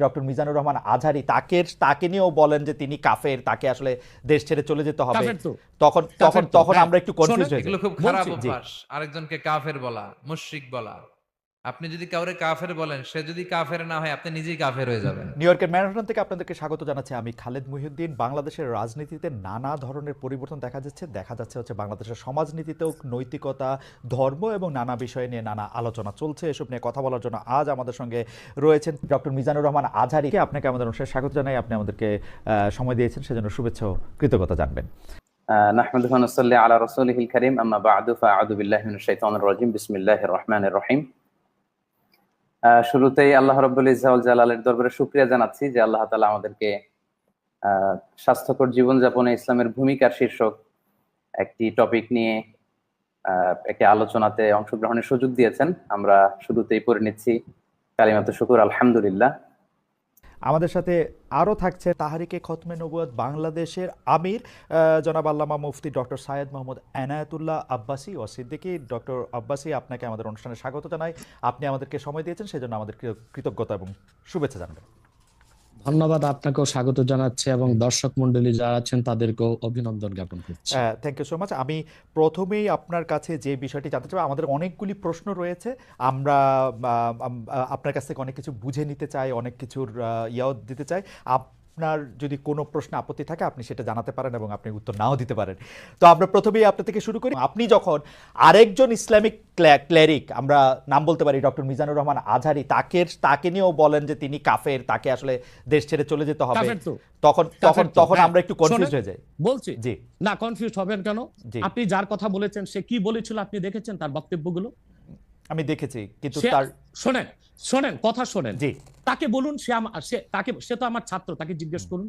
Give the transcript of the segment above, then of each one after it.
Doctor Mizanur Rahman Azhari তাকে তাকে নিয়েও বলেন যে তিনি কাফের তাকে আসলে দেশ ছেড়ে চলে যেতে হবে। তখন তখন তখন হ্যাঁ। আমরা একটু কনফিউজ হয়ে এগুলো খুব খারাপ অভ্যাস। আরেকজনকে কাফের বলা মুশরিক বলা। আপনি যদি কাউরে কাফের বলেন সে যদি কাফের না হয় আপনি নিজেই কাফের হয়ে যাবেন। নিউ ইয়র্কের ম্যানহাটন থেকে আপনাদেরকে স্বাগত জানাচ্ছি আমি খালেদ মুহিউদ্দিন। বাংলাদেশের রাজনীতিতে নানা ধরনের পরিবর্তন দেখা যাচ্ছে। দেখা যাচ্ছে হচ্ছে বাংলাদেশের সমাজনীতিতেও নৈতিকতা ধর্ম এবং নানা বিষয় নিয়ে নানা আলোচনা চলছে। এসব নিয়ে কথা বলার জন্য আজ আমাদের সঙ্গে রয়েছেন ডক্টর মিজানুর রহমান আজহারিকে আপনাকে আমাদের অনুষ্ঠানে স্বাগত জানাই। আপনি আমাদেরকে সময় দিয়েছেন সেজন্য শুভেচ্ছা ও কৃতজ্ঞতা জানবেন। নাহমাদুহু ওয়া আলা রসুল কারীম। আম্মা বা'দু। ফাআউযু বিল্লাহি মিনাশ শাইতানির রাজীম। রহিম। শুরুতেই আল্লাহ রব্বুল ইজাউল জালালের দরবারে শুক্রিয়া জানাচ্ছি যে আল্লাহ তালা আমাদেরকে স্বাস্থ্যকর জীবনযাপনে ইসলামের ভূমিকার শীর্ষক একটি টপিক নিয়ে একটি আলোচনাতে অংশগ্রহণের সুযোগ দিয়েছেন। আমরা শুরুতেই পড়ে নিচ্ছি কালিমাত শুকুর, আলহামদুলিল্লাহ। আমাদের সাথে আরও থাকছে তাহারিকে খতমে নবুয়াদ বাংলাদেশের আমির জনাব আল্লামা মুফতি ডক্টর সায়েদ মোহাম্মদ এনায়তুল্লাহ আব্বাসী ও সিদ্দিকী। ডক্টর আব্বাসী, আপনাকে আমাদের অনুষ্ঠানে স্বাগত জানাই। আপনি আমাদেরকে সময় দিয়েছেন, সেজন্য আমাদের কৃতজ্ঞতা এবং শুভেচ্ছা জানাবেন। ধন্যবাদ আপনাকেও স্বাগত জানাচ্ছি এবং দর্শক মন্ডলী যারা আছেন, তাদেরকেও অভিনন্দন জ্ঞাপন করছি। থ্যাংক ইউ সো মাচ আমি প্রথমেই আপনার কাছে যে বিষয়টি জানতে চাই, আমাদের অনেকগুলি প্রশ্ন রয়েছে। আমরা আপনার কাছ থেকে অনেক কিছু বুঝে নিতে চাই, অনেক কিছুর ইয়াও দিতে চাই। আপনার যদি কোনো প্রশ্ন আপত্তি থাকে আপনি সেটা জানাতে পারেন এবং আপনি উত্তর নাও দিতে পারেন। তো আমরা প্রথমেই আপনার থেকে শুরু করি। আপনি যখন আরেকজন ইসলামিক ক্লেরিক আমরা নাম বলতে পারি ডক্টর মিজানুর রহমান আজহারি তাকে তাকে নিয়েও বলেন যে তিনি কাফের তাকে আসলে দেশ ছেড়ে চলে যেতে হবে তখন তখন তখন হ্যাঁ। আমরা একটু কনফিউজ হয়ে যাই। বলছি। জি। না কনফিউজ হবেন কেন। আপনি যার কথা বলেছেন সে কি বলেছিল আপনি দেখেছেন তার বক্তব্যগুলো? আমি দেখেছি কিন্তু তার শোনেন শোনেন কথা শোনেন। জি। তাকে বলুন সে আমার সে তাকে সে তো আমার ছাত্র তাকে জিজ্ঞেস করুন।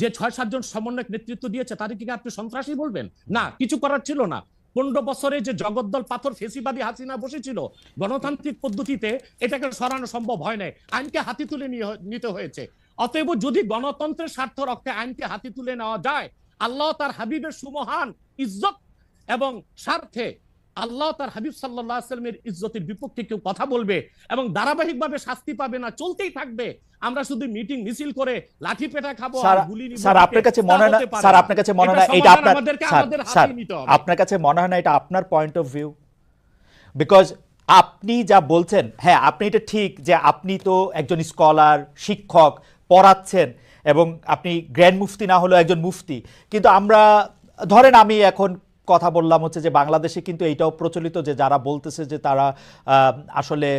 যে ছয় সাতজন সমন্বয়ক নেতৃত্ব দিয়েছে তাদেরকে আপনি সন্ত্রাসী বলবেন? না, কিছু করার ছিল না। পনেরো বছরে যে জগদ্দল পাথর ফেসিবাদী হাসিনা বসেছিল, গণতান্ত্রিক পদ্ধতিতে এটাকে সরানো সম্ভব হয় নাই। আইনকে হাতি তুলে নিতে হয়েছে। অতএব যদি গণতন্ত্রের স্বার্থ রক্ষে আইনকে হাতি তুলে নেওয়া যায়, আল্লাহ তার হাবিবের সুমহান ইজ্জত এবং স্বার্থে আল্লাহ তার হাবিব সাল্লাহ আসলামের ইজ্জতের বিপক্ষে কেউ কথা বলবে এবং ধারাবাহিকভাবে শাস্তি পাবে না, চলতেই থাকবে। আমরা শুধু মিটিং মিছিল করে লাঠি পেটা খাব স্যার আপনার কাছে মনে হয় না স্যার আপনার কাছে মনে হয় না এটা আপনার স্যার। আপনার কাছে মনে হয় না এটা আপনার পয়েন্ট অফ ভিউ বিকজ আপনি যা বলছেন হ্যাঁ আপনি এটা ঠিক যে আপনি তো একজন স্কলার শিক্ষক পড়াচ্ছেন এবং আপনি গ্র্যান্ড মুফতি না হলেও একজন মুফতি কিন্তু আমরা ধরেন আমি এখন কথা বললাম হচ্ছে যে বাংলাদেশে কিন্তু এইটাও প্রচলিত যে যারা বলতেছে যে তারা আহ, আসলে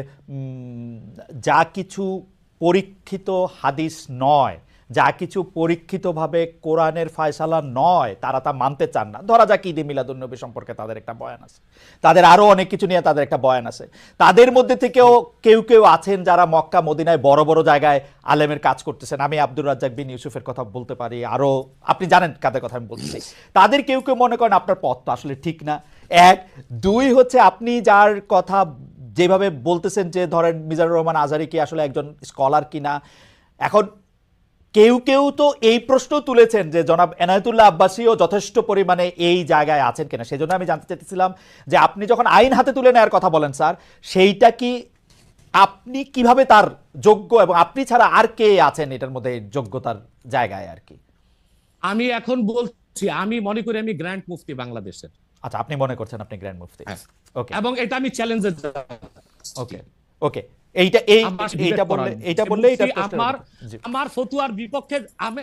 যা কিছু পরীক্ষিত হাদিস নয়। যা কিছু পরীক্ষিতভাবে কোরআনের ফায়সালা নয়, তারা তা মানতে চান না। ধরা যাক ঈদে মিলাদুন্নবী সম্পর্কে তাদের একটা বয়ান আছে। তাদের আরও অনেক কিছু নিয়ে তাদের একটা বয়ান আছে। তাদের মধ্যে থেকেও কেউ কেউ আছেন যারা মক্কা, মদিনায় বড় বড় জায়গায় আলেমের কাজ করতেছেন। আমি আব্দুর রাজ্জাক বিন ইউসুফের কথা বলতে পারি। আরও আপনি জানেন কাদের কথা আমি বলছি। তাদের কেউ কেউ মনে করেন আপনার পথ তো আসলে ঠিক না। এক, দুই হচ্ছে আপনি যার কথা যেভাবে বলতেছেন যে, ধরেন মিজানুর রহমান আজারি কি আসলে একজন স্কলার কিনা? এখন কেউ কেউ তো এই প্রশ্ন তুলেছেন যে, জনাব এনায়তুল্লাহ আব্বাসীও যথেষ্ট পরিমাণে এই জায়গায় আছেন কিনা? সেই জন্য আমি জানতে চাইতেছিলাম যে, আপনি যখন আইন হাতে তুলে নেওয়ার কথা বলেন, স্যার, সেইটা কি আপনি কীভাবে তার যোগ্য এবং আপনি ছাড়া আর কে আছেন এটার মধ্যে যোগ্যতার জায়গায় আর কি? আমি এখন বলছি আমি মনে করি আমি গ্র্যান্ড মুফতি বাংলাদেশের। আচ্ছা আপনি মনে করছেন আপনি গ্র্যান্ড মুফতি। ওকে এবং এটা আমি চ্যালেঞ্জের ওকে ওকে এইটা এই এইটা বললে এইটা বললে আমার আমার ফতুয়ার বিপক্ষে আমি